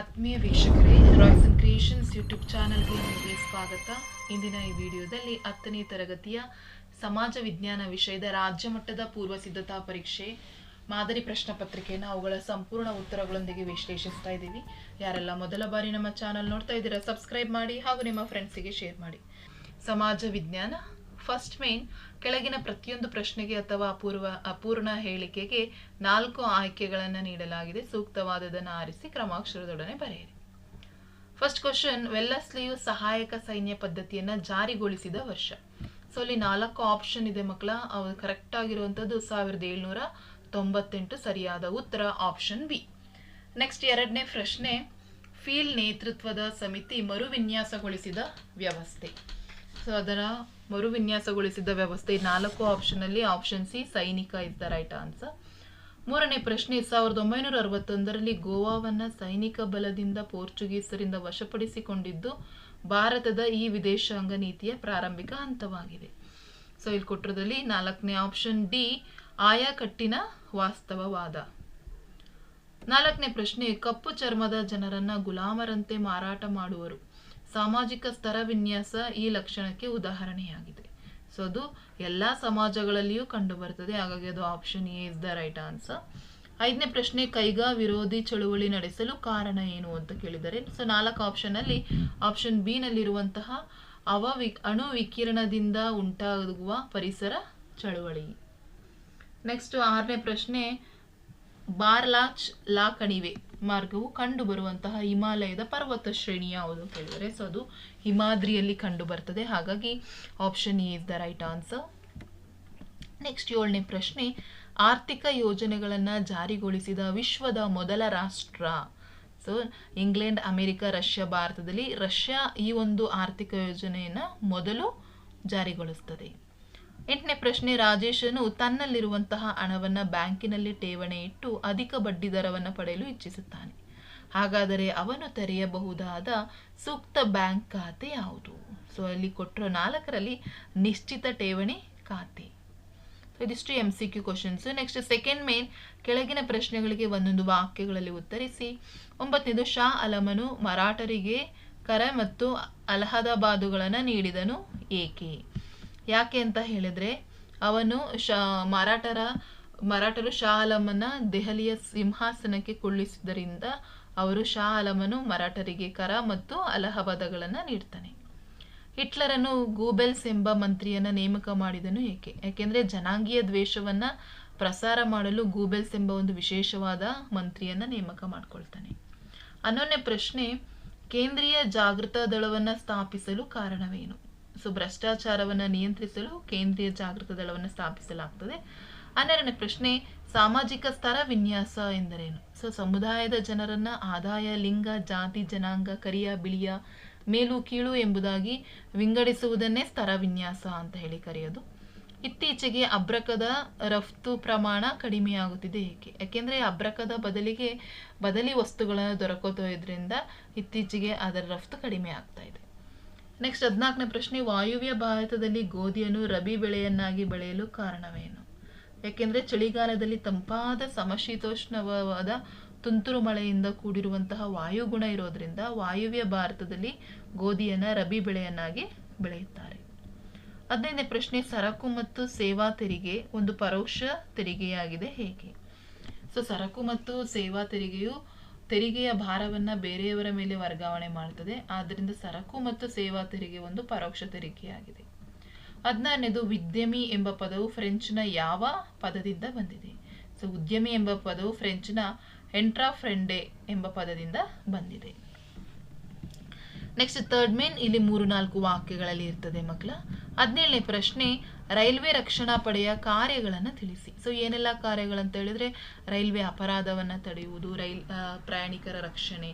ಆತ್ಮೀಯ ವೀಕ್ಷಕರೇ Royce and creations YouTube ಚಾನಲ್ಗೆ ನಿಮಗೆ ಸ್ವಾಗತ. ಇಂದಿನ ಈ ವಿಡಿಯೋದಲ್ಲಿ ಹತ್ತನೇ ತರಗತಿಯ ಸಮಾಜ ವಿಜ್ಞಾನ ವಿಷಯದ ರಾಜ್ಯ ಮಟ್ಟದ ಪೂರ್ವ ಸಿದ್ಧತಾ ಪರೀಕ್ಷೆ, ಮಾದರಿ ಪ್ರಶ್ನೆ ಪತ್ರಿಕೆಯನ್ನು ಅವುಗಳ ಸಂಪೂರ್ಣ ಉತ್ತರಗಳೊಂದಿಗೆ ವಿಶ್ಲೇಷಿಸ್ತಾ ಇದ್ದೀವಿ. ಯಾರೆಲ್ಲ ಮೊದಲ ಬಾರಿ ನಮ್ಮ ಚಾನಲ್ ನೋಡ್ತಾ ಇದ್ದೀರಾ ಸಬ್ಸ್ಕ್ರೈಬ್ ಮಾಡಿ ಹಾಗೂ ನಿಮ್ಮ ಫ್ರೆಂಡ್ಸಿಗೆ ಶೇರ್ ಮಾಡಿ. ಸಮಾಜ ವಿಜ್ಞಾನ ಫಸ್ಟ್ ಮೇನ್ ಕೆಳಗಿನ ಪ್ರತಿಯೊಂದು ಪ್ರಶ್ನೆಗೆ ಅಥವಾ ಅಪೂರ್ವ, ಅಪೂರ್ಣ ಹೇಳಿಕೆಗೆ ನಾಲ್ಕು ಆಯ್ಕೆಗಳನ್ನು ನೀಡಲಾಗಿದೆ. ಸೂಕ್ತವಾದದನ್ನು ಆರಿಸಿ ಕ್ರಮಾಕ್ಷರದೊಡನೆ ಬರೆಯಿರಿ. ಫಸ್ಟ್ ಕ್ವಶನ್ ವೆಲ್ಲಸ್ಲಿಯು ಸಹಾಯಕ ಸೈನ್ಯ ಪದ್ಧತಿಯನ್ನು ಜಾರಿಗೊಳಿಸಿದ ವರ್ಷ. ಸೊ ಅಲ್ಲಿ ನಾಲ್ಕು ಆಪ್ಷನ್ ಇದೆ ಮಕ್ಕಳ. ಅವರು ಕರೆಕ್ಟ್ ಆಗಿರುವಂಥದ್ದು ಸಾವಿರದ ಏಳ್ನೂರ ತೊಂಬತ್ತೆಂಟು ಸರಿಯಾದ ಉತ್ತರ ಆಪ್ಷನ್ ಬಿ ನೆಕ್ಸ್ಟ್ ಎರಡನೇ ಪ್ರಶ್ನೆ, ಫೀಲ್ಡ್ ನೇತೃತ್ವದ ಸಮಿತಿ ಮರುವಿನ್ಯಾಸಗೊಳಿಸಿದ ವ್ಯವಸ್ಥೆ. ಸೊ ಅದರ ಮರುವಿನ್ಯಾಸಗೊಳಿಸಿದ ವ್ಯವಸ್ಥೆ ನಾಲ್ಕು ಆಪ್ಷನಲ್ಲಿ ಆಪ್ಷನ್ ಸಿ ಸೈನಿಕ ಇಸ್ ದ ರೈಟ್ ಆನ್ಸರ್ ಮೂರನೇ ಪ್ರಶ್ನೆ, ಸಾವಿರದ ಒಂಬೈನೂರ ಅರವತ್ತೊಂದರಲ್ಲಿ ಗೋವಾವನ್ನು ಸೈನಿಕ ಬಲದಿಂದ ಪೋರ್ಚುಗೀಸರಿಂದ ವಶಪಡಿಸಿಕೊಂಡಿದ್ದು ಭಾರತದ ಈ ವಿದೇಶಾಂಗ ನೀತಿಯ ಪ್ರಾರಂಭಿಕ ಹಂತವಾಗಿದೆ. ಸೊ ಇಲ್ಲಿ ಕೊಟ್ಟರದಲ್ಲಿ ನಾಲ್ಕನೇ ಆಪ್ಷನ್ ಡಿ ಆಯಾಕಟ್ಟಿನ ವಾಸ್ತವವಾದ. ನಾಲ್ಕನೇ ಪ್ರಶ್ನೆ, ಕಪ್ಪು ಚರ್ಮದ ಜನರನ್ನ ಗುಲಾಮರಂತೆ ಮಾರಾಟ ಮಾಡುವರು. ಸಾಮಾಜಿಕ ಸ್ತರ ವಿನ್ಯಾಸ ಈ ಲಕ್ಷಣಕ್ಕೆ ಉದಾಹರಣೆಯಾಗಿದೆ. ಸೊ ಅದು ಎಲ್ಲ ಸಮಾಜಗಳಲ್ಲಿಯೂ ಕಂಡು ಬರ್ತದೆ ಹಾಗಾಗಿ ಅದು option A is the right answer ಐದನೇ ಪ್ರಶ್ನೆ, ಕೈಗಾ ವಿರೋಧಿ ಚಳುವಳಿ ನಡೆಸಲು ಕಾರಣ ಏನು ಅಂತ ಕೇಳಿದ್ದಾರೆ ಸೊ ನಾಲ್ಕು ಆಪ್ಷನ್ ಅಲ್ಲಿ ಆಪ್ಷನ್ ಬಿ ನಲ್ಲಿರುವಂತಹ ಅವ ವಿ ಅಣು ವಿಕಿರಣದಿಂದ ಉಂಟಾಗುವ ಪರಿಸರ ಚಳುವಳಿ. ನೆಕ್ಸ್ಟ್ ಆರನೇ ಪ್ರಶ್ನೆ ಬಾರ್ಲಾಚ್ ಲಾ ಕಣಿವೆ ಮಾರ್ಗವು ಕಂಡು ಬರುವಂತಹ ಹಿಮಾಲಯದ ಪರ್ವತ ಶ್ರೇಣಿ ಯಾವುದು ಹೇಳಿದರೆ ಸೊ ಅದು ಹಿಮಾದ್ರಿಯಲ್ಲಿ ಕಂಡು ಬರ್ತದೆ ಹಾಗಾಗಿ option A is the right answer next ಏಳನೇ ಪ್ರಶ್ನೆ, ಆರ್ಥಿಕ ಯೋಜನೆಗಳನ್ನು ಜಾರಿಗೊಳಿಸಿದ ವಿಶ್ವದ ಮೊದಲ ರಾಷ್ಟ್ರ. ಸೊ ಇಂಗ್ಲೆಂಡ್ ಅಮೆರಿಕ ರಷ್ಯಾ ಭಾರತದಲ್ಲಿ ರಷ್ಯಾ ಈ ಒಂದು ಆರ್ಥಿಕ ಯೋಜನೆಯನ್ನು ಮೊದಲು ಜಾರಿಗೊಳಿಸ್ತದೆ. ಎಂಟನೇ ಪ್ರಶ್ನೆ ರಾಜೇಶನು ತನ್ನಲ್ಲಿರುವಂತಹ ಹಣವನ್ನು ಬ್ಯಾಂಕಿನಲ್ಲಿ ಠೇವಣಿ ಇಟ್ಟು ಅಧಿಕ ಬಡ್ಡಿ ದರವನ್ನು ಪಡೆಯಲು ಇಚ್ಛಿಸುತ್ತಾನೆ. ಹಾಗಾದರೆ ಅವನು ತೆರೆಯಬಹುದಾದ ಸೂಕ್ತ ಬ್ಯಾಂಕ್ ಖಾತೆ ಯಾವುದು? ಸೊ ಅಲ್ಲಿ ಕೊಟ್ಟಿರೋ ನಾಲ್ಕರಲ್ಲಿ ನಿಶ್ಚಿತ ಠೇವಣಿ ಖಾತೆ. ಇದಿಷ್ಟು M C Q questions next second main ಕೆಳಗಿನ ಪ್ರಶ್ನೆಗಳಿಗೆ ಒಂದೊಂದು ವಾಕ್ಯಗಳಲ್ಲಿ ಉತ್ತರಿಸಿ. ಒಂಬತ್ತನೇದು, ಶಾ ಅಲಮನು ಮರಾಠರಿಗೆ ಕರ ಮತ್ತು ಅಲಹದಾಬಾದುಗಳನ್ನು ನೀಡಿದನು ಏಕೆ? ಯಾಕೆ ಅಂತ ಹೇಳಿದ್ರೆ ಅವನು ಶಾ, ಮರಾಠರ, ಮರಾಠರು ಶಾ ಆಲಮನ ದೆಹಲಿಯ ಸಿಂಹಾಸನಕ್ಕೆ ಕುಳ್ಳಿಸಿದ್ದರಿಂದ ಅವರು ಶಾ ಆಲಮನು ಮರಾಠರಿಗೆ ಕರ ಮತ್ತು ಅಲಹಾಬಾದಗಳನ್ನು ನೀಡ್ತಾನೆ. ಹಿಟ್ಲರನ್ನು ಗೂಬೆಲ್ಸ್ ಎಂಬ ಮಂತ್ರಿಯನ್ನ ನೇಮಕ ಮಾಡಿದನು ಏಕೆ? ಯಾಕೆಂದ್ರೆ ಜನಾಂಗೀಯ ದ್ವೇಷವನ್ನ ಪ್ರಸಾರ ಮಾಡಲು ಗೂಬೆಲ್ಸ್ ಎಂಬ ಒಂದು ವಿಶೇಷವಾದ ಮಂತ್ರಿಯನ್ನ ನೇಮಕ ಮಾಡ್ಕೊಳ್ತಾನೆ. ಹನ್ನೊಂದನೇ ಪ್ರಶ್ನೆ, ಕೇಂದ್ರೀಯ ಜಾಗೃತ ದಳವನ್ನ ಸ್ಥಾಪಿಸಲು ಕಾರಣವೇನು? ಸೊ ಭ್ರಷ್ಟಾಚಾರವನ್ನು ನಿಯಂತ್ರಿಸಲು ಕೇಂದ್ರೀಯ ಜಾಗೃತ ದಳವನ್ನು ಸ್ಥಾಪಿಸಲಾಗ್ತದೆ. ಹನ್ನೆರಡನೇ ಪ್ರಶ್ನೆ, ಸಾಮಾಜಿಕ ಸ್ತರ ವಿನ್ಯಾಸ ಎಂದರೇನು? ಸೊ ಸಮುದಾಯದ ಜನರನ್ನ ಆದಾಯ, ಲಿಂಗ, ಜಾತಿ, ಜನಾಂಗ, ಕರಿಯ, ಬಿಳಿಯ, ಮೇಲು, ಕೀಳು ಎಂಬುದಾಗಿ ವಿಂಗಡಿಸುವುದನ್ನೇ ಸ್ತರ ವಿನ್ಯಾಸ ಅಂತ ಹೇಳಿ ಕರೆಯೋದು. ಇತ್ತೀಚೆಗೆ ಅಬ್ರಕದ ರಫ್ತು ಪ್ರಮಾಣ ಕಡಿಮೆಯಾಗುತ್ತಿದೆ ಏಕೆ? ಯಾಕೆಂದರೆ ಅಬ್ರಕದ ಬದಲಿಗೆ ಬದಲಿ ವಸ್ತುಗಳನ್ನು ಇದ್ರಿಂದ ಇತ್ತೀಚೆಗೆ ಅದರ ರಫ್ತು ಕಡಿಮೆ ಆಗ್ತಾ ಇದೆ. ನೆಕ್ಸ್ಟ್ ಹದಿನಾಲ್ಕನೇ ಪ್ರಶ್ನೆ, ವಾಯುವ್ಯ ಭಾರತದಲ್ಲಿ ಗೋಧಿಯನ್ನು ರಬಿ ಬೆಳೆಯನ್ನಾಗಿ ಬೆಳೆಯಲು ಕಾರಣವೇನು? ಯಾಕೆಂದರೆ ಚಳಿಗಾಲದಲ್ಲಿ ತಂಪಾದ ಸಮಶೀತೋಷ್ಣವಾದ ತುಂತುರು ಮಳೆಯಿಂದ ಕೂಡಿರುವಂತಹ ವಾಯುಗುಣ ಇರೋದ್ರಿಂದ ವಾಯುವ್ಯ ಭಾರತದಲ್ಲಿ ಗೋಧಿಯನ್ನು ರಬಿ ಬೆಳೆಯನ್ನಾಗಿ ಬೆಳೆಯುತ್ತಾರೆ. ಹದಿನೈದನೇ ಪ್ರಶ್ನೆ, ಸರಕು ಮತ್ತು ಸೇವಾ ತೆರಿಗೆ ಒಂದು ಪರೋಕ್ಷ ತೆರಿಗೆಯಾಗಿದೆ ಹೇಗೆ? ಸೊ ಸರಕು ಮತ್ತು ಸೇವಾ ತೆರಿಗೆಯು ತೆರಿಗೆಯ ಭಾರವನ್ನು ಬೇರೆಯವರ ಮೇಲೆ ವರ್ಗಾವಣೆ ಮಾಡ್ತದೆ. ಆದ್ದರಿಂದ ಸರಕು ಮತ್ತು ಸೇವಾ ತೆರಿಗೆ ಒಂದು ಪರೋಕ್ಷ ತೆರಿಗೆಯಾಗಿದೆ. ಹದಿನಾರನೇದು ಉದ್ಯಮಿ ಎಂಬ ಪದವು ಫ್ರೆಂಚ್ನ ಯಾವ ಪದದಿಂದ ಬಂದಿದೆ? ಸೊ, ಉದ್ಯಮಿ ಎಂಬ ಪದವು ಫ್ರೆಂಚ್ನ ಎಂಟ್ರಾಫ್ರೆಂಡೆ ಎಂಬ ಪದದಿಂದ ಬಂದಿದೆ. ನೆಕ್ಸ್ಟ್ ಥರ್ಡ್ ಮೇನ್ ಇಲ್ಲಿ ಮೂರು ನಾಲ್ಕು ವಾಕ್ಯಗಳಲ್ಲಿ ಇರ್ತದೆ ಮಕ್ಕಳ. ಹದಿನೇಳನೇ ಪ್ರಶ್ನೆ, ರೈಲ್ವೆ ರಕ್ಷಣಾ ಪಡೆಯ ಕಾರ್ಯಗಳನ್ನು ತಿಳಿಸಿ. ಸೊ ಏನೆಲ್ಲ ಕಾರ್ಯಗಳಂತ ಹೇಳಿದ್ರೆ, ರೈಲ್ವೆ ಅಪರಾಧವನ್ನು ತಡೆಯುವುದು, ರೈಲ್ ಪ್ರಯಾಣಿಕರ ರಕ್ಷಣೆ.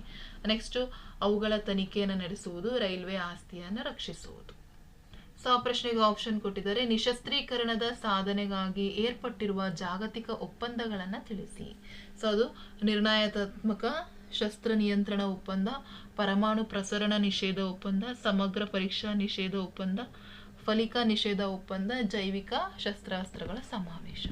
ನೆಕ್ಸ್ಟ್ ಅವುಗಳ ತನಿಖೆಯನ್ನು ನಡೆಸುವುದು, ರೈಲ್ವೆ ಆಸ್ತಿಯನ್ನು ರಕ್ಷಿಸುವುದು. ಸೊ ಆ ಪ್ರಶ್ನೆಗೆ ಆಪ್ಷನ್ ಕೊಟ್ಟಿದ್ದಾರೆ. ನಿಶಸ್ತ್ರೀಕರಣದ ಸಾಧನೆಗಾಗಿ ಏರ್ಪಟ್ಟಿರುವ ಜಾಗತಿಕ ಒಪ್ಪಂದಗಳನ್ನು ತಿಳಿಸಿ. ಸೊ ಅದು ನಿರ್ಣಯಾತ್ಮಕ ಶಸ್ತ್ರ ನಿಯಂತ್ರಣ ಒಪ್ಪಂದ, ಪರಮಾಣು ಪ್ರಸರಣ ನಿಷೇಧ ಒಪ್ಪಂದ, ಸಮಗ್ರ ಪರೀಕ್ಷಾ ನಿಷೇಧ ಒಪ್ಪಂದ, ಫಲಿಕಾ ನಿಷೇಧ ಒಪ್ಪಂದ, ಜೈವಿಕ ಶಸ್ತ್ರಾಸ್ತ್ರಗಳ ಸಮಾವೇಶ.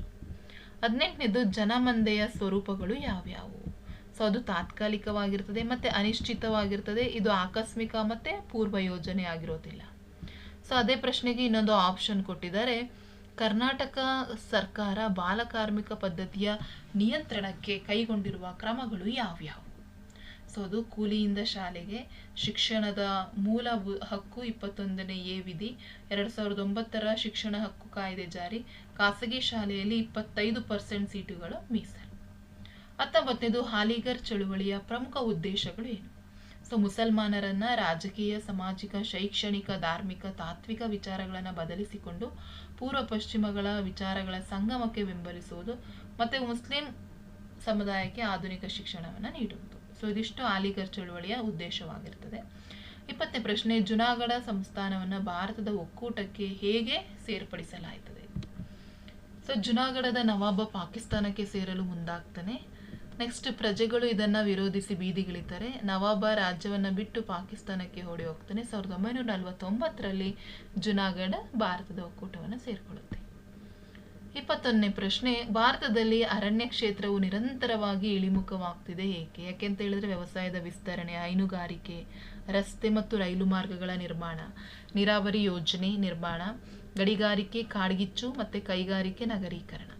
ಹದಿನೆಂಟನೇದು, ಜನಮಂದೆಯ ಸ್ವರೂಪಗಳು ಯಾವ್ಯಾವು? ಸೊ, ಅದು ತಾತ್ಕಾಲಿಕವಾಗಿರ್ತದೆ ಮತ್ತು ಅನಿಶ್ಚಿತವಾಗಿರ್ತದೆ, ಇದು ಆಕಸ್ಮಿಕ ಮತ್ತು ಪೂರ್ವ ಯೋಜನೆ ಆಗಿರೋದಿಲ್ಲ. ಸೊ, ಅದೇ ಪ್ರಶ್ನೆಗೆ ಇನ್ನೊಂದು ಆಪ್ಷನ್ ಕೊಟ್ಟಿದ್ದಾರೆ. ಕರ್ನಾಟಕ ಸರ್ಕಾರ ಬಾಲಕಾರ್ಮಿಕ ಪದ್ಧತಿಯ ನಿಯಂತ್ರಣಕ್ಕೆ ಕೈಗೊಂಡಿರುವ ಕ್ರಮಗಳು ಯಾವ್ಯಾವು? ಅದು ಕೂಲಿಯಿಂದ ಶಾಲೆಗೆ. ಶಿಕ್ಷಣದ ಮೂಲ ಹಕ್ಕು ಇಪ್ಪತ್ತೊಂದನೇ ಎ ವಿಧಿ. ಎರಡು ಸಾವಿರದ ಒಂಬತ್ತರ ಶಿಕ್ಷಣ ಹಕ್ಕು ಕಾಯ್ದೆ ಜಾರಿ. ಖಾಸಗಿ ಶಾಲೆಯಲ್ಲಿ ಇಪ್ಪತ್ತೈದು ಪರ್ಸೆಂಟ್ ಸೀಟುಗಳು ಮೀಸಲು. ಹತ್ತೊಂಬತ್ತನೇದು ಹಾಲಿಗರ್ ಚಳುವಳಿಯ ಪ್ರಮುಖ ಉದ್ದೇಶಗಳು ಏನು? ಸೊ, ಮುಸಲ್ಮಾನರನ್ನ ರಾಜಕೀಯ, ಸಾಮಾಜಿಕ, ಶೈಕ್ಷಣಿಕ, ಧಾರ್ಮಿಕ, ತಾತ್ವಿಕ ವಿಚಾರಗಳನ್ನು ಬದಲಿಸಿಕೊಂಡು ಪೂರ್ವ ಪಶ್ಚಿಮಗಳ ವಿಚಾರಗಳ ಸಂಗಮಕ್ಕೆ ಬೆಂಬಲಿಸುವುದು ಮತ್ತು ಮುಸ್ಲಿಂ ಸಮುದಾಯಕ್ಕೆ ಆಧುನಿಕ ಶಿಕ್ಷಣವನ್ನು ನೀಡುವುದು. ಸೊ ಇದಿಷ್ಟು ಆಲಿಗರ್ ಚಳುವಳಿಯ ಉದ್ದೇಶವಾಗಿರ್ತದೆ. ಇಪ್ಪತ್ತನೇ ಪ್ರಶ್ನೆ, ಜುನಾಗಢ ಸಂಸ್ಥಾನವನ್ನು ಭಾರತದ ಒಕ್ಕೂಟಕ್ಕೆ ಹೇಗೆ ಸೇರ್ಪಡಿಸಲಾಯ್ತದೆ? ಸೊ ಜುನಾಗಢದ ನವಾಬ ಪಾಕಿಸ್ತಾನಕ್ಕೆ ಸೇರಲು ಮುಂದಾಗ್ತಾನೆ. ನೆಕ್ಸ್ಟ್ ಪ್ರಜೆಗಳು ಇದನ್ನು ವಿರೋಧಿಸಿ ಬೀದಿಗಿಳಿತಾರೆ. ನವಾಬ ರಾಜ್ಯವನ್ನು ಬಿಟ್ಟು ಪಾಕಿಸ್ತಾನಕ್ಕೆ ಓಡಿ ಹೋಗ್ತಾನೆ. ಸಾವಿರದ ಒಂಬೈನೂರ ನಲವತ್ತೊಂಬತ್ತರಲ್ಲಿ ಜುನಾಗಢ ಭಾರತದ ಒಕ್ಕೂಟವನ್ನು ಸೇರ್ಕೊಳ್ಳುತ್ತೆ. ಇಪ್ಪತ್ತೊಂದನೇ ಪ್ರಶ್ನೆ, ಭಾರತದಲ್ಲಿ ಅರಣ್ಯ ಕ್ಷೇತ್ರವು ನಿರಂತರವಾಗಿ ಇಳಿಮುಖವಾಗ್ತಿದೆ ಏಕೆ? ಯಾಕೆ ಅಂತ ಹೇಳಿದ್ರೆ ವ್ಯವಸಾಯದ ವಿಸ್ತರಣೆ, ಹೈನುಗಾರಿಕೆ, ರಸ್ತೆ ಮತ್ತು ರೈಲು ಮಾರ್ಗಗಳ ನಿರ್ಮಾಣ, ನೀರಾವರಿ ಯೋಜನೆ ನಿರ್ಮಾಣ, ಗಡಿಗಾರಿಕೆ, ಕಾಡ್ಗಿಚ್ಚು ಮತ್ತೆ ಕೈಗಾರಿಕೆ ನಗರೀಕರಣ.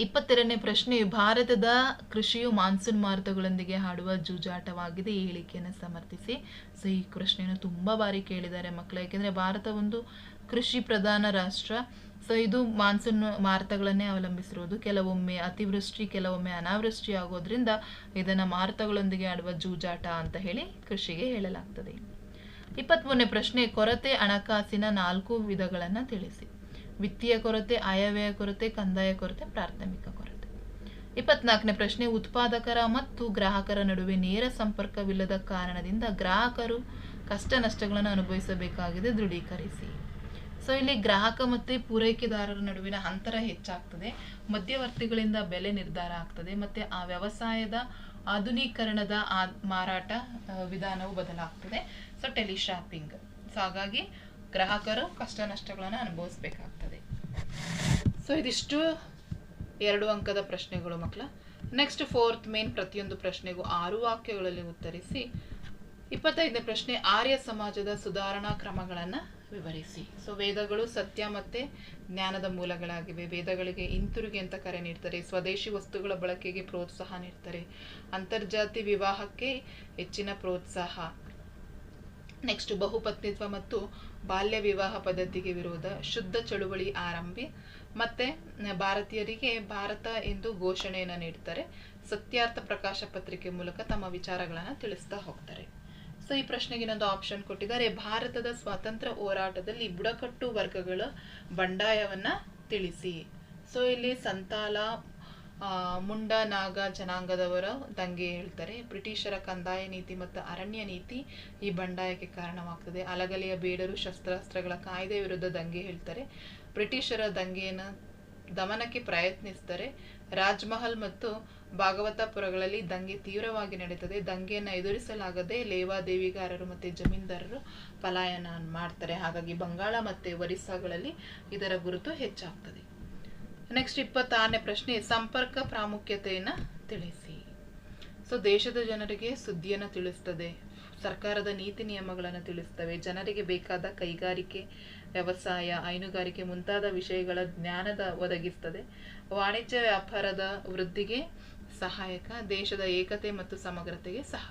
ಇಪ್ಪತ್ತೆರಡನೇ ಪ್ರಶ್ನೆ, ಭಾರತದ ಕೃಷಿಯು ಮಾನ್ಸೂನ್ ಮಾರುತಗಳೊಂದಿಗೆ ಹಾಡುವ ಜೂಜಾಟವಾಗಿದೆ, ಈ ಹೇಳಿಕೆಯನ್ನು ಸಮರ್ಥಿಸಿ. ಸೊ ಈ ಪ್ರಶ್ನೆಯನ್ನು ತುಂಬಾ ಬಾರಿ ಕೇಳಿದ್ದಾರೆ ಮಕ್ಕಳು. ಯಾಕೆಂದ್ರೆ ಭಾರತ ಒಂದು ಕೃಷಿ ಪ್ರಧಾನ ರಾಷ್ಟ್ರ. ಸೊ ಇದು ಮಾನ್ಸೂನ್ ಮಾರುತಗಳನ್ನೇ ಅವಲಂಬಿಸಿರುವುದು. ಕೆಲವೊಮ್ಮೆ ಅತಿವೃಷ್ಟಿ, ಕೆಲವೊಮ್ಮೆ ಅನಾವೃಷ್ಟಿ ಆಗೋದ್ರಿಂದ ಇದನ್ನ ಮಾರುತಗಳೊಂದಿಗೆ ಆಡುವ ಜೂಜಾಟ ಅಂತ ಹೇಳಿ ಕೃಷಿಗೆ ಹೇಳಲಾಗ್ತದೆ. ಇಪ್ಪತ್ಮೂರನೇ ಪ್ರಶ್ನೆ, ಕೊರತೆ, ಹಣಕಾಸಿನ ನಾಲ್ಕು ವಿಧಗಳನ್ನು ತಿಳಿಸಿ. ವಿತ್ತೀಯ ಕೊರತೆ, ಆಯವ್ಯಯ ಕೊರತೆ, ಕಂದಾಯ ಕೊರತೆ, ಪ್ರಾಥಮಿಕ ಕೊರತೆ. ಇಪ್ಪತ್ನಾಲ್ಕನೇ ಪ್ರಶ್ನೆ, ಉತ್ಪಾದಕರ ಮತ್ತು ಗ್ರಾಹಕರ ನಡುವೆ ನೇರ ಸಂಪರ್ಕವಿಲ್ಲದ ಕಾರಣದಿಂದ ಗ್ರಾಹಕರು ಕಷ್ಟ ನಷ್ಟಗಳನ್ನು ಅನುಭವಿಸಬೇಕಾಗಿದೆ. ದೃಢೀಕರಿಸಿ. ಸೊ ಇಲ್ಲಿ ಗ್ರಾಹಕ ಮತ್ತು ಪೂರೈಕೆದಾರರ ನಡುವಿನ ಅಂತರ ಹೆಚ್ಚಾಗ್ತದೆ. ಮಧ್ಯವರ್ತಿಗಳಿಂದ ಬೆಲೆ ನಿರ್ಧಾರ ಆಗ್ತದೆ. ಮತ್ತೆ ಆ ವ್ಯವಸಾಯದ ಆಧುನೀಕರಣದ ಆ ಮಾರಾಟ ವಿಧಾನವು ಬದಲಾಗ್ತದೆ. So teleshopping. ಸೊ ಹಾಗಾಗಿ ಗ್ರಾಹಕರು ಕಷ್ಟ ನಷ್ಟಗಳನ್ನು ಅನುಭವಿಸ್ಬೇಕಾಗ್ತದೆ. ಸೊ ಇದಿಷ್ಟು ಎರಡು ಅಂಕದ ಪ್ರಶ್ನೆಗಳು ಮಕ್ಕಳ. ನೆಕ್ಸ್ಟ್ ಫೋರ್ತ್ ಮೇನ್ ಪ್ರತಿಯೊಂದು ಪ್ರಶ್ನೆಗೂ ಆರು ವಾಕ್ಯಗಳಲ್ಲಿ ಉತ್ತರಿಸಿ, ಇಪ್ಪತ್ತೈದನೇ ಪ್ರಶ್ನೆ ಆರ್ಯ ಸಮಾಜದ ಸುಧಾರಣಾ ಕ್ರಮಗಳನ್ನು ವಿವರಿಸಿ. ಸೊ ವೇದಗಳು ಸತ್ಯ ಮತ್ತೆ ಜ್ಞಾನದ ಮೂಲಗಳಾಗಿವೆ. ವೇದಗಳಿಗೆ ಹಿಂತಿರುಗಿ ಅಂತ ಕರೆ ನೀಡ್ತಾರೆ. ಸ್ವದೇಶಿ ವಸ್ತುಗಳ ಬಳಕೆಗೆ ಪ್ರೋತ್ಸಾಹ ನೀಡ್ತಾರೆ. ಅಂತರ್ಜಾತಿ ವಿವಾಹಕ್ಕೆ ಹೆಚ್ಚಿನ ಪ್ರೋತ್ಸಾಹ. ನೆಕ್ಸ್ಟ್ ಬಹುಪತ್ನಿತ್ವ ಮತ್ತು ಬಾಲ್ಯ ವಿವಾಹ ಪದ್ಧತಿಗೆ ವಿರೋಧ. ಶುದ್ಧ ಚಳುವಳಿ ಆರಂಭಿ. ಮತ್ತೆ, ಭಾರತೀಯರಿಗೆ ಭಾರತ ಎಂದು ಘೋಷಣೆಯನ್ನು ನೀಡ್ತಾರೆ. ಸತ್ಯಾರ್ಥ ಪ್ರಕಾಶ ಪತ್ರಿಕೆ ಮೂಲಕ ತಮ್ಮ ವಿಚಾರಗಳನ್ನು ತಿಳಿಸ್ತಾ ಹೋಗ್ತಾರೆ. ಸೊ ಈ ಪ್ರಶ್ನೆಗೆ ಇನ್ನೊಂದು ಆಪ್ಷನ್ ಕೊಟ್ಟಿದ್ದಾರೆ. ಭಾರತದ ಸ್ವಾತಂತ್ರ್ಯ ಹೋರಾಟದಲ್ಲಿ ಬುಡಕಟ್ಟು ವರ್ಗಗಳ ಬಂಡಾಯವನ್ನ ತಿಳಿಸಿ. ಸೊ ಇಲ್ಲಿ ಸಂತಾಲ ಮುಂಡ ನಾಗ ಜನಾಂಗದವರ ದಂಗೆ ಹೇಳ್ತಾರೆ. ಬ್ರಿಟಿಷರ ಕಂದಾಯ ನೀತಿ ಮತ್ತು ಅರಣ್ಯ ನೀತಿ ಈ ಬಂಡಾಯಕ್ಕೆ ಕಾರಣವಾಗ್ತದೆ. ಅಲಗಲಿಯ ಬೇಡರು ಶಸ್ತ್ರಾಸ್ತ್ರಗಳ ಕಾಯ್ದೆ ವಿರುದ್ಧ ದಂಗೆ ಹೇಳ್ತಾರೆ. ಬ್ರಿಟಿಷರ ದಂಗೆಯನ್ನು ದಮನಕ್ಕೆ ಪ್ರಯತ್ನಿಸಿದರೆ ರಾಜ್ಮಹಲ್ ಮತ್ತು ಭಾಗವತಪುರಗಳಲ್ಲಿ ದಂಗೆ ತೀವ್ರವಾಗಿ ನಡೀತದೆ ದಂಗೆಯನ್ನು ಎದುರಿಸಲಾಗದೆ ಲೇವಾದೇವಿಗಾರರು ಮತ್ತು ಜಮೀನ್ದಾರರು ಪಲಾಯನ ಮಾಡ್ತಾರೆ. ಹಾಗಾಗಿ ಬಂಗಾಳ ಮತ್ತು ಒರಿಸ್ಸಾಗಳಲ್ಲಿ ಇದರ ಗುರುತು ಹೆಚ್ಚಾಗ್ತದೆ. ನೆಕ್ಸ್ಟ್ ಇಪ್ಪತ್ತಾರನೇ ಪ್ರಶ್ನೆ, ಸಂಪರ್ಕ ಪ್ರಾಮುಖ್ಯತೆಯನ್ನು ತಿಳಿಸಿ. ಸೊ ದೇಶದ ಜನರಿಗೆ ಸುದ್ದಿಯನ್ನು ತಿಳಿಸ್ತದೆ. ಸರ್ಕಾರದ ನೀತಿ ನಿಯಮಗಳನ್ನು ತಿಳಿಸ್ತವೆ. ಜನರಿಗೆ ಬೇಕಾದ ಕೈಗಾರಿಕೆ ವ್ಯವಸಾಯ, ಹೈನುಗಾರಿಕೆ ಮುಂತಾದ ವಿಷಯಗಳ ಜ್ಞಾನದ ಒದಗಿಸ್ತದೆ. ವಾಣಿಜ್ಯ ವ್ಯಾಪಾರದ ವೃದ್ಧಿಗೆ ಸಹಾಯಕ, ದೇಶದ ಏಕತೆ ಮತ್ತು ಸಮಗ್ರತೆಗೆ ಸಹ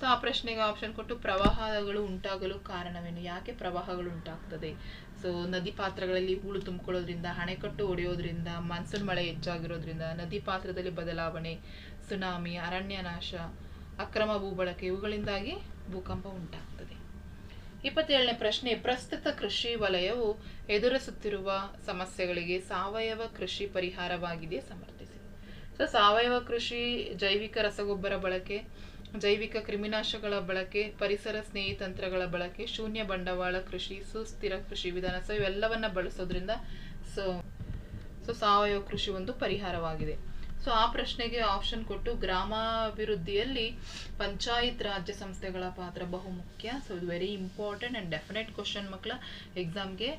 ಸೊ ಆ ಪ್ರಶ್ನೆಗೆ ಆಪ್ಷನ್ ಕೊಟ್ಟು ಪ್ರವಾಹಗಳು ಉಂಟಾಗಲು ಕಾರಣವೇನು? ಯಾಕೆ ಪ್ರವಾಹಗಳು ಉಂಟಾಗ್ತದೆ? ಸೊ ನದಿ ಪಾತ್ರಗಳಲ್ಲಿ ಹೂಳು ತುಂಬಿಕೊಳ್ಳೋದ್ರಿಂದ, ಅಣೆಕಟ್ಟು ಒಡೆಯೋದ್ರಿಂದ ಮಾನ್ಸೂನ್ ಮಳೆ ಹೆಚ್ಚಾಗಿರೋದ್ರಿಂದ, ನದಿ ಪಾತ್ರದಲ್ಲಿ ಬದಲಾವಣೆ ಸುನಾಮಿ ಅರಣ್ಯ ನಾಶ ಅಕ್ರಮ ಭೂಬಳಕೆ, ಇವುಗಳಿಂದಾಗಿ ಭೂಕಂಪ ಉಂಟಾಗ್ತದೆ. ಇಪ್ಪತ್ತೇಳನೇ ಪ್ರಶ್ನೆ, ಪ್ರಸ್ತುತ ಕೃಷಿ ವಲಯವು ಎದುರಿಸುತ್ತಿರುವ ಸಮಸ್ಯೆಗಳಿಗೆ ಸಾವಯವ ಕೃಷಿ ಪರಿಹಾರವಾಗಿದೆ ಸಮರ್ಥಿಸಿ. ಸೊ ಸಾವಯವ ಕೃಷಿ, ಜೈವಿಕ ರಸಗೊಬ್ಬರ ಬಳಕೆ, ಜೈವಿಕ ಕ್ರಿಮಿನಾಶಕಗಳ ಬಳಕೆ, ಪರಿಸರ ಸ್ನೇಹಿ ತಂತ್ರಗಳ ಬಳಕೆ, ಶೂನ್ಯ ಬಂಡವಾಳ ಕೃಷಿ, ಸುಸ್ಥಿರ ಕೃಷಿ ವಿಧಾನ ಸೊ ಇವೆಲ್ಲವನ್ನ ಬಳಸೋದ್ರಿಂದ ಸೊ ಸೊ ಸಾವಯವ ಕೃಷಿ ಒಂದು ಪರಿಹಾರವಾಗಿದೆ. ಸೊ ಆ ಪ್ರಶ್ನೆಗೆ ಆಪ್ಷನ್ ಕೊಟ್ಟು ಗ್ರಾಮಾಭಿವೃದ್ಧಿಯಲ್ಲಿ ಪಂಚಾಯತ್ ರಾಜ್ಯ ಸಂಸ್ಥೆಗಳ ಪಾತ್ರ ಬಹುಮುಖ್ಯ ಸೊ ಇದು very important and definite question ಮಕ್ಕಳ ಎಕ್ಸಾಮ್ಗೆ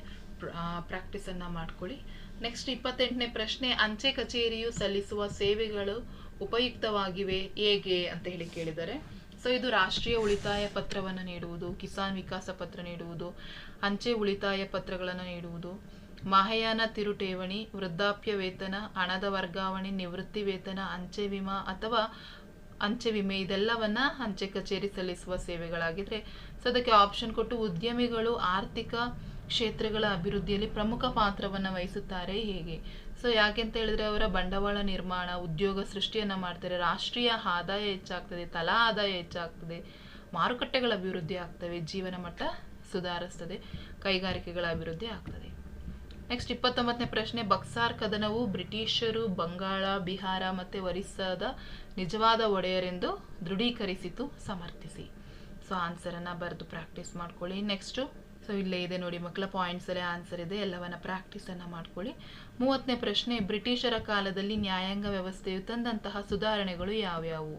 ಪ್ರಾಕ್ಟೀಸನ್ನು ಮಾಡ್ಕೊಳ್ಳಿ. ನೆಕ್ಸ್ಟ್ ಇಪ್ಪತ್ತೆಂಟನೇ ಪ್ರಶ್ನೆ, ಅಂಚೆ ಕಚೇರಿಯು ಸಲ್ಲಿಸುವ ಸೇವೆಗಳು ಉಪಯುಕ್ತವಾಗಿವೆ ಹೇಗೆ ಅಂತ ಹೇಳಿ ಕೇಳಿದ್ದಾರೆ. ಸೊ ಇದು ರಾಷ್ಟ್ರೀಯ ಉಳಿತಾಯ ಪತ್ರವನ್ನು ನೀಡುವುದು, ಕಿಸಾನ್ ವಿಕಾಸ ಪತ್ರ ನೀಡುವುದು, ಅಂಚೆ ಉಳಿತಾಯ ಪತ್ರಗಳನ್ನು ನೀಡುವುದು. ಮಹಾಯಾನ ತಿರು ಠೇವಣಿ ವೃದ್ಧಾಪ್ಯ ವೇತನ ಹಣದ ವರ್ಗಾವಣೆ, ನಿವೃತ್ತಿ ವೇತನ, ಅಂಚೆ ವಿಮಾ ಅಥವಾ ಅಂಚೆ ವಿಮೆ ಇದೆಲ್ಲವನ್ನ ಅಂಚೆ ಕಚೇರಿ ಸಲ್ಲಿಸುವ ಸೇವೆಗಳಾಗಿದ್ರೆ ಸೊ ಅದಕ್ಕೆ ಆಪ್ಷನ್ ಕೊಟ್ಟು ಉದ್ಯಮಿಗಳು ಆರ್ಥಿಕ ಕ್ಷೇತ್ರಗಳ ಅಭಿವೃದ್ಧಿಯಲ್ಲಿ ಪ್ರಮುಖ ಪಾತ್ರವನ್ನು ವಹಿಸುತ್ತಾರೆ ಹೇಗೆ? ಸೊ ಯಾಕೆ ಅಂತ ಹೇಳಿದ್ರೆ ಅವರ ಬಂಡವಾಳ ನಿರ್ಮಾಣ, ಉದ್ಯೋಗ ಸೃಷ್ಟಿಯನ್ನ ಮಾಡ್ತಾರೆ. ರಾಷ್ಟ್ರೀಯ ಆದಾಯ ಹೆಚ್ಚಾಗ್ತದೆ, ತಲಾ ಆದಾಯ ಹೆಚ್ಚಾಗ್ತದೆ, ಮಾರುಕಟ್ಟೆಗಳ ಅಭಿವೃದ್ಧಿ ಆಗ್ತವೆ, ಜೀವನ ಮಟ್ಟ ಸುಧಾರಿಸ್ತದೆ, ಕೈಗಾರಿಕೆಗಳ ಅಭಿವೃದ್ಧಿ ಆಗ್ತದೆ. ನೆಕ್ಸ್ಟ್ ಇಪ್ಪತ್ತೊಂಬತ್ತನೇ ಪ್ರಶ್ನೆ, ಬಕ್ಸಾರ್ ಕದನವು ಬ್ರಿಟಿಷರು, ಬಂಗಾಳ, ಬಿಹಾರ ಮತ್ತೆ ಒರಿಸ್ಸಾದ ನಿಜವಾದ ಒಡೆಯರೆಂದು ದೃಢೀಕರಿಸಿತು, ಸಮರ್ಥಿಸಿ. ಸೊ ಆನ್ಸರನ್ನು ಬರೆದು ಪ್ರಾಕ್ಟೀಸ್ ಮಾಡ್ಕೊಳ್ಳಿ. ನೆಕ್ಸ್ಟು ಸೊ ಇಲ್ಲೇ ಇದೆ ನೋಡಿ ಮಕ್ಕಳ ಪಾಯಿಂಟ್ಸ್ ಅಲ್ಲೇ ಆನ್ಸರ್ ಇದೆ. ಎಲ್ಲವನ್ನ ಪ್ರಾಕ್ಟೀಸನ್ನು ಮಾಡ್ಕೊಳ್ಳಿ. ಮೂವತ್ತನೇ ಪ್ರಶ್ನೆ, ಬ್ರಿಟಿಷರ ಕಾಲದಲ್ಲಿ ನ್ಯಾಯಾಂಗ ವ್ಯವಸ್ಥೆಯು ತಂದಂತಹ ಸುಧಾರಣೆಗಳು ಯಾವ್ಯಾವು?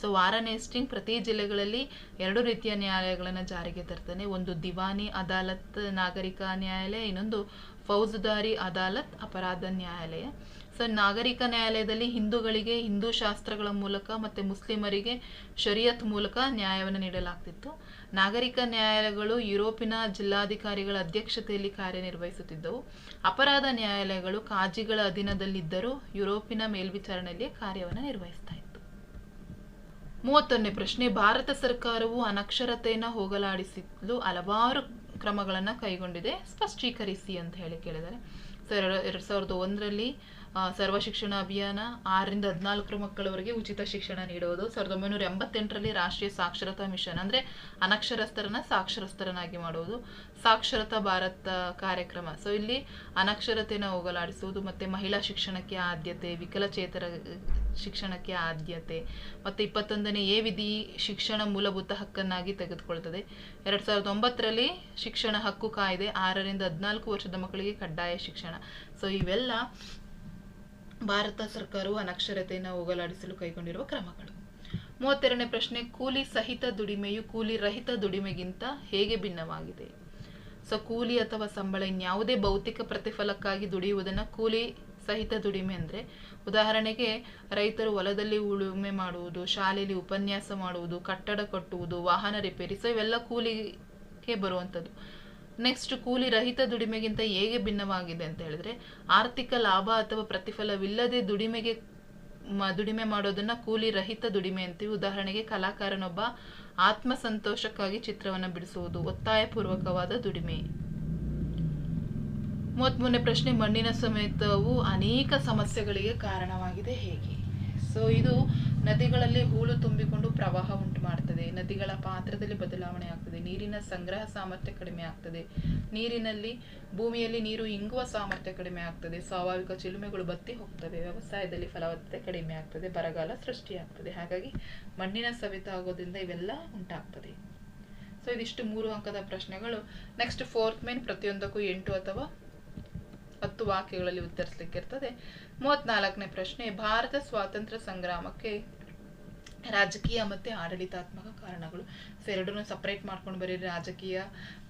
ಸೊ ವಾರಾನೆಸ್ಟಿಂಗ್ ಪ್ರತಿ ಜಿಲ್ಲೆಗಳಲ್ಲಿ ಎರಡು ರೀತಿಯ ನ್ಯಾಯಾಲಯಗಳನ್ನು ಜಾರಿಗೆ ತರ್ತಾನೆ. ಒಂದು ದಿವಾನಿ ಅದಾಲತ್ ನಾಗರಿಕ ನ್ಯಾಯಾಲಯ, ಇನ್ನೊಂದು ಫೌಜದಾರಿ ಅದಾಲತ್ ಅಪರಾಧ ನ್ಯಾಯಾಲಯ. ಸೊ ನಾಗರಿಕ ನ್ಯಾಯಾಲಯದಲ್ಲಿ ಹಿಂದೂಗಳಿಗೆ ಹಿಂದೂ ಶಾಸ್ತ್ರಗಳ ಮೂಲಕ ಮತ್ತು ಮುಸ್ಲಿಮರಿಗೆ ಶರಿಯತ್ ಮೂಲಕ ನ್ಯಾಯವನ್ನು ನೀಡಲಾಗ್ತಿತ್ತು. ನಾಗರಿಕ ನ್ಯಾಯಾಲಯಗಳು ಯುರೋಪಿನ ಜಿಲ್ಲಾಧಿಕಾರಿಗಳ ಅಧ್ಯಕ್ಷತೆಯಲ್ಲಿ ಕಾರ್ಯನಿರ್ವಹಿಸುತ್ತಿದ್ದವು. ಅಪರಾಧ ನ್ಯಾಯಾಲಯಗಳು ಕಾಜಿಗಳ ಅಧೀನದಲ್ಲಿದ್ದರೂ ಯುರೋಪಿನ ಮೇಲ್ವಿಚಾರಣೆಯಲ್ಲಿ ಕಾರ್ಯವನ್ನು ನಿರ್ವಹಿಸ್ತಾ ಇತ್ತು. ಮೂವತ್ತೊಂದನೇ ಪ್ರಶ್ನೆ, ಭಾರತ ಸರ್ಕಾರವು ಅನಕ್ಷರತೆಯನ್ನು ಹೋಗಲಾಡಿಸಲು ಹಲವಾರು ಕ್ರಮಗಳನ್ನು ಕೈಗೊಂಡಿದೆ. ಸ್ಪಷ್ಟೀಕರಿಸಿ ಅಂತ ಹೇಳಿ ಕೇಳಿದ್ದಾರೆ. ಸೊ ಎರಡು ಎರಡು ಸಾವಿರದ ಒಂದರಲ್ಲಿ ಸರ್ವ ಶಿಕ್ಷಣ ಅಭಿಯಾನ ಆರರಿಂದ ಹದಿನಾಲ್ಕರ ಮಕ್ಕಳವರೆಗೆ ಉಚಿತ ಶಿಕ್ಷಣ ನೀಡುವುದು. ಸಾವಿರದ ಒಂಬೈನೂರ ಎಂಬತ್ತೆಂಟರಲ್ಲಿ ರಾಷ್ಟ್ರೀಯ ಸಾಕ್ಷರತಾ ಮಿಷನ್ ಅಂದರೆ ಅನಕ್ಷರಸ್ಥರನ್ನ ಸಾಕ್ಷರಸ್ಥರನ್ನಾಗಿ ಮಾಡುವುದು. ಸಾಕ್ಷರತಾ ಭಾರತ ಕಾರ್ಯಕ್ರಮ. ಸೊ ಇಲ್ಲಿ ಅನಕ್ಷರತೆಯನ್ನು ಹೋಗಲಾಡಿಸುವುದು, ಮತ್ತು ಮಹಿಳಾ ಶಿಕ್ಷಣಕ್ಕೆ ಆದ್ಯತೆ, ವಿಕಲಚೇತರ ಶಿಕ್ಷಣಕ್ಕೆ ಆದ್ಯತೆ, ಮತ್ತು ಇಪ್ಪತ್ತೊಂದನೇ ಎ ವಿಧಿ ಶಿಕ್ಷಣ ಮೂಲಭೂತ ಹಕ್ಕನ್ನಾಗಿ ತೆಗೆದುಕೊಳ್ತದೆ. ಎರಡು ಸಾವಿರದ ಒಂಬತ್ತರಲ್ಲಿ ಶಿಕ್ಷಣ ಹಕ್ಕು ಕಾಯ್ದೆ ಆರರಿಂದ ಹದಿನಾಲ್ಕು ವರ್ಷದ ಮಕ್ಕಳಿಗೆ ಕಡ್ಡಾಯ ಶಿಕ್ಷಣ. ಸೊ ಇವೆಲ್ಲ ಭಾರತ ಸರ್ಕಾರವು ಅನಕ್ಷರತೆಯನ್ನು ಹೋಗಲಾಡಿಸಲು ಕೈಗೊಂಡಿರುವ ಕ್ರಮಗಳು. ಮೂವತ್ತೆರಡನೇ ಪ್ರಶ್ನೆ, ಕೂಲಿ ಸಹಿತ ದುಡಿಮೆಯು ಕೂಲಿ ರಹಿತ ದುಡಿಮೆಗಿಂತ ಹೇಗೆ ಭಿನ್ನವಾಗಿದೆ? ಸೊ, ಕೂಲಿ ಅಥವಾ ಸಂಬಳ ಇನ್ಯಾವುದೇ ಭೌತಿಕ ಪ್ರತಿಫಲಕ್ಕಾಗಿ ದುಡಿಯುವುದನ್ನು ಕೂಲಿ ಸಹಿತ ದುಡಿಮೆ ಅಂದರೆ, ಉದಾಹರಣೆಗೆ ರೈತರು ಹೊಲದಲ್ಲಿ ಉಳುಮೆ ಮಾಡುವುದು, ಶಾಲೆಯಲ್ಲಿ ಉಪನ್ಯಾಸ ಮಾಡುವುದು, ಕಟ್ಟಡ ಕಟ್ಟುವುದು, ವಾಹನ ರಿಪೇರಿ ಸೊ ಇವೆಲ್ಲ ಕೂಲಿಗೆ ಬರುವಂಥದ್ದು. ನೆಕ್ಸ್ಟ್ ಕೂಲಿ ರಹಿತ ದುಡಿಮೆಗಿಂತ ಹೇಗೆ ಭಿನ್ನವಾಗಿದೆ ಅಂತ ಹೇಳಿದ್ರೆ, ಆರ್ಥಿಕ ಲಾಭ ಅಥವಾ ಪ್ರತಿಫಲವಿಲ್ಲದೆ ದುಡಿಮೆಗೆ ದುಡಿಮೆ ಮಾಡೋದನ್ನ ಕೂಲಿ ರಹಿತ ದುಡಿಮೆ ಅಂತೀವಿ. ಉದಾಹರಣೆಗೆ ಕಲಾಕಾರನೊಬ್ಬ ಆತ್ಮ ಸಂತೋಷಕ್ಕಾಗಿ ಚಿತ್ರವನ್ನು ಬಿಡಿಸುವುದು ಒತ್ತಾಯಪೂರ್ವಕವಾದ ದುಡಿಮೆ. ಮೂವತ್ಮೂರನೇ ಪ್ರಶ್ನೆ, ಮಣ್ಣಿನ ಸಮೇತವು ಅನೇಕ ಸಮಸ್ಯೆಗಳಿಗೆ ಕಾರಣವಾಗಿದೆ ಹೇಗೆ? ಸೊ ಇದು ನದಿಗಳಲ್ಲಿ ಹೂಳು ತುಂಬಿಕೊಂಡು ಪ್ರವಾಹ ಉಂಟು ಮಾಡ್ತದೆ. ನದಿಗಳ ಪಾತ್ರದಲ್ಲಿ ಬದಲಾವಣೆ ಆಗ್ತದೆ. ನೀರಿನ ಸಂಗ್ರಹ ಸಾಮರ್ಥ್ಯ ಕಡಿಮೆ ಆಗ್ತದೆ. ನೀರಿನಲ್ಲಿ, ಭೂಮಿಯಲ್ಲಿ ನೀರು ಇಂಗುವ ಸಾಮರ್ಥ್ಯ ಕಡಿಮೆ ಆಗ್ತದೆ. ಸ್ವಾಭಾವಿಕ ಚಿಲುಮೆಗಳು ಬತ್ತಿ ಹೋಗ್ತವೆ ವ್ಯವಸಾಯದಲ್ಲಿ ಫಲವತ್ತತೆ ಕಡಿಮೆ ಆಗ್ತದೆ. ಬರಗಾಲ ಸೃಷ್ಟಿಯಾಗ್ತದೆ ಹಾಗಾಗಿ ಮಣ್ಣಿನ ಸವೆತ ಆಗೋದ್ರಿಂದ ಇವೆಲ್ಲ ಉಂಟಾಗ್ತದೆ. ಸೊ ಇದಿಷ್ಟು ಮೂರು ಅಂಕದ ಪ್ರಶ್ನೆಗಳು. ನೆಕ್ಸ್ಟ್ ಫೋರ್ತ್ ಮೇನ್ ಪ್ರತಿಯೊಂದಕ್ಕೂ ಎಂಟು ಅಥವಾ ಹತ್ತು ವಾಕ್ಯಗಳಲ್ಲಿ ಉತ್ತರಿಸಲಿಕ್ಕೆ ಇರ್ತದೆ ಮೂವತ್ನಾಲ್ಕನೇ ಪ್ರಶ್ನೆ, ಭಾರತ ಸ್ವಾತಂತ್ರ್ಯ ಸಂಗ್ರಾಮಕ್ಕೆ ರಾಜಕೀಯ ಮತ್ತೆ ಆಡಳಿತಾತ್ಮಕ ಕಾರಣಗಳು. ಸೊ ಎರಡನ್ನೂ ಸಪ್ರೇಟ್ ಮಾಡ್ಕೊಂಡು ಬರೀರಿ. ರಾಜಕೀಯ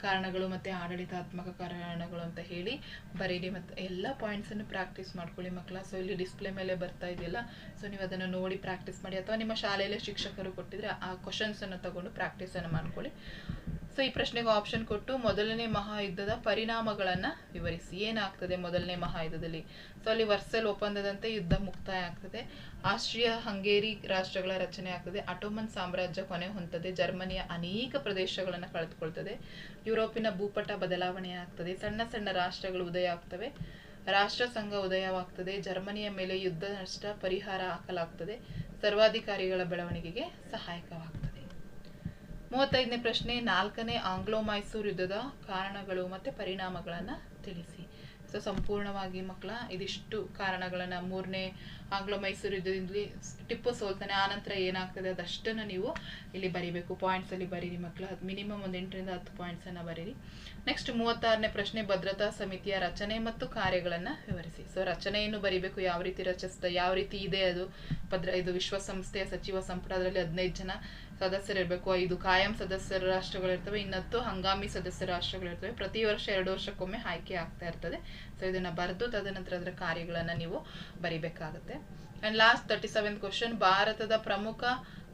ಕಾರಣಗಳು ಮತ್ತೆ ಆಡಳಿತಾತ್ಮಕ ಕಾರಣಗಳು ಅಂತ ಹೇಳಿ ಬರೀರಿ ಮತ್ತೆ ಎಲ್ಲ ಪಾಯಿಂಟ್ಸನ್ನು ಪ್ರಾಕ್ಟೀಸ್ ಮಾಡ್ಕೊಳ್ಳಿ ಮಕ್ಕಳ ಸೊ ಇಲ್ಲಿ ಡಿಸ್ಪ್ಲೇ ಮೇಲೆ ಬರ್ತಾ ಇದೆಯಲ್ಲ? ಸೊ ನೀವು ಅದನ್ನು ನೋಡಿ ಪ್ರಾಕ್ಟೀಸ್ ಮಾಡಿ. ಅಥವಾ ನಿಮ್ಮ ಶಾಲೆಯಲ್ಲೇ ಶಿಕ್ಷಕರು ಕೊಟ್ಟಿದ್ರೆ ಆ ಕ್ವಶನ್ಸನ್ನು ತಗೊಂಡು ಪ್ರಾಕ್ಟೀಸನ್ನು ಮಾಡ್ಕೊಳ್ಳಿ. ಸೊ ಈ ಪ್ರಶ್ನೆಗೆ ಆಪ್ಷನ್ ಕೊಟ್ಟು ಮೊದಲನೇ ಮಹಾಯುದ್ಧದ ಪರಿಣಾಮಗಳನ್ನ ವಿವರಿಸಿ. ಏನಾಗ್ತದೆ ಮೊದಲನೇ ಮಹಾಯುದ್ಧದಲ್ಲಿ? ಸೊ ಅಲ್ಲಿ ವರ್ಸೆಲ್ ಒಪ್ಪಂದದಂತೆ ಯುದ್ಧ ಮುಕ್ತಾಯ ಆಗ್ತದೆ. ಆಸ್ಟ್ರಿಯಾ ಹಂಗೇರಿ ರಾಷ್ಟ್ರಗಳ ರಚನೆ ಆಗ್ತದೆ. ಅಟೋಮನ್ ಸಾಮ್ರಾಜ್ಯ ಕೊನೆ ಹೊಂದದೆ ಜರ್ಮನಿಯ ಅನೇಕ ಪ್ರದೇಶಗಳನ್ನು ಕಳೆದುಕೊಳ್ತದೆ. ಯುರೋಪಿನ ಭೂಪಟ ಬದಲಾವಣೆ ಆಗ್ತದೆ. ಸಣ್ಣ ಸಣ್ಣ ರಾಷ್ಟ್ರಗಳು ಉದಯ ಆಗ್ತವೆ. ರಾಷ್ಟ್ರ ಸಂಘ ಉದಯವಾಗ್ತದೆ. ಜರ್ಮನಿಯ ಮೇಲೆ ಯುದ್ಧ ನಷ್ಟ ಪರಿಹಾರ ಹಾಕಲಾಗ್ತದೆ. ಸರ್ವಾಧಿಕಾರಿಗಳ ಬೆಳವಣಿಗೆಗೆ ಸಹಾಯಕವಾಗ್ತದೆ. ಮೂವತ್ತೈದನೇ ಪ್ರಶ್ನೆ ನಾಲ್ಕನೇ ಆಂಗ್ಲೋ ಮೈಸೂರು ಯುದ್ಧದ ಕಾರಣಗಳು ಮತ್ತೆ ಪರಿಣಾಮಗಳನ್ನು ತಿಳಿಸಿ. ಸೊ ಸಂಪೂರ್ಣವಾಗಿ ಮಕ್ಕಳ, ಇದಿಷ್ಟು ಕಾರಣಗಳನ್ನು ಮೂರನೇ ಆಂಗ್ಲೋ ಮೈಸೂರು ಯುದ್ಧದಲ್ಲಿ ಟಿಪ್ಪು ಸೋಲ್ತಾನೆ ಆನಂತರ ಏನಾಗ್ತದೆ ಅದಷ್ಟನ್ನು ನೀವು ಇಲ್ಲಿ ಬರಿಬೇಕು. ಪಾಯಿಂಟ್ಸಲ್ಲಿ ಬರೀರಿ ಮಕ್ಕಳ. ಮಿನಿಮಮ್ ಒಂದು ಎಂಟರಿಂದ ಹತ್ತು ಪಾಯಿಂಟ್ಸನ್ನು ಬರೀರಿ. ನೆಕ್ಸ್ಟ್ ಮೂವತ್ತಾರನೇ ಪ್ರಶ್ನೆ, ಭದ್ರತಾ ಸಮಿತಿಯ ರಚನೆ ಮತ್ತು ಕಾರ್ಯಗಳನ್ನು ವಿವರಿಸಿ. ಸೊ ರಚನೆಯನ್ನು ಬರಿಬೇಕು. ಯಾವ ರೀತಿ ರಚಿಸ್ತಾ, ಯಾವ ರೀತಿ ಇದೆ ಅದು? ಭದ್ರ, ಇದು ವಿಶ್ವಸಂಸ್ಥೆಯ ಸಚಿವ ಸಂಪುಟ ಅದರಲ್ಲಿ ಹದಿನೈದು ಜನ ಸದಸ್ಯರಿರಬೇಕು, ಐದು ಕಾಯಂ ಸದಸ್ಯರ ರಾಷ್ಟ್ರಗಳಿರ್ತವೆ, ಇನ್ನತ್ತು ಹಂಗಾಮಿ ಸದಸ್ಯ ರಾಷ್ಟ್ರಗಳಿರ್ತವೆ. ಪ್ರತಿ ವರ್ಷ ಎರಡು ವರ್ಷಕ್ಕೊಮ್ಮೆ ಆಯ್ಕೆ ಆಗ್ತಾ ಇರ್ತದೆ. ಸೊ ಇದನ್ನ ಬರೆದು ತದನಂತರ ಅದರ ಕಾರ್ಯಗಳನ್ನ ನೀವು ಬರಿಬೇಕಾಗುತ್ತೆ. And last thirty seventh question ಭಾರತದ ಪ್ರಮುಖ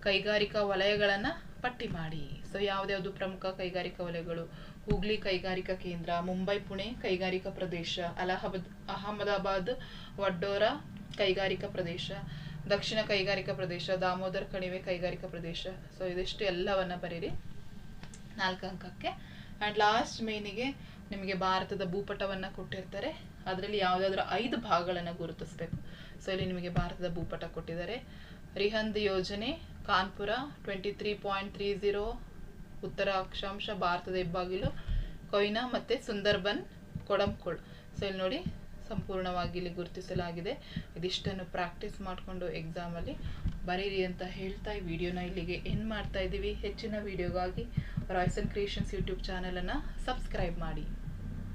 ಕೈಗಾರಿಕಾ ವಲಯಗಳನ್ನು ಪಟ್ಟಿ ಮಾಡಿ. ಸೊ ಯಾವ್ದ್ಯಾವ್ದು ಪ್ರಮುಖ ಕೈಗಾರಿಕಾ ವಲಯಗಳು? ಹುಗ್ಲಿ ಕೈಗಾರಿಕಾ ಕೇಂದ್ರ, ಮುಂಬೈ ಪುಣೆ ಕೈಗಾರಿಕಾ ಪ್ರದೇಶ, ಅಲಹಾಬಾದ್, ಅಹಮದಾಬಾದ್, ವಡ್ಡೋರ ಕೈಗಾರಿಕಾ ಪ್ರದೇಶ ದಕ್ಷಿಣ ಕೈಗಾರಿಕಾ ಪ್ರದೇಶ, ದಾಮೋದರ್ ಕಣಿವೆ ಕೈಗಾರಿಕಾ ಪ್ರದೇಶ. ಸೊ ಇದಿಷ್ಟು ಎಲ್ಲವನ್ನ ಬರೀರಿ. ನಾಲ್ಕು ಅಂಕಕ್ಕೆ. ಆ್ಯಂಡ್ ಲಾಸ್ಟ್ ಮೇನಿಗೆ ನಿಮಗೆ ಭಾರತದ ಭೂಪಟವನ್ನು ಕೊಟ್ಟಿರ್ತಾರೆ. ಅದರಲ್ಲಿ ಯಾವುದಾದ್ರೂ ಐದು ಭಾಗಗಳನ್ನು ಗುರುತಿಸಬೇಕು. ಸೊ ಇಲ್ಲಿ ನಿಮಗೆ ಭಾರತದ ಭೂಪಟ ಕೊಟ್ಟಿದ್ದಾರೆ. ರಿಹಂದ್ ಯೋಜನೆ, Kanpur twenty three point three zero ಉತ್ತರ ಅಕ್ಷಾಂಶ, ಭಾರತದ ಹೆಬ್ಬಾಗಿಲು, ಕೊಯ್ನಾ ಮತ್ತು ಸುಂದರ್ಬನ್ ಕೊಡಂಕೋಳ್ ಸೊ ಇಲ್ಲಿ ನೋಡಿ. ಸಂಪೂರ್ಣವಾಗಿ ಇಲ್ಲಿ ಗುರುತಿಸಲಾಗಿದೆ. ಇದಿಷ್ಟನ್ನು ಪ್ರಾಕ್ಟೀಸ್ ಮಾಡಿಕೊಂಡು ಎಕ್ಸಾಮಲ್ಲಿ ಬರೀರಿ ಅಂತ ಹೇಳ್ತಾ ಈ ವಿಡಿಯೋನ ಇಲ್ಲಿಗೆ ಏನು ಮಾಡ್ತಾ ಇದ್ದೀವಿ. ಹೆಚ್ಚಿನ ವಿಡಿಯೋಗಾಗಿ ರಾಯ್ಸನ್ ಕ್ರಿಯೇಷನ್ಸ್ ಯೂಟ್ಯೂಬ್ ಚಾನಲನ್ನು ಸಬ್ಸ್ಕ್ರೈಬ್ ಮಾಡಿ.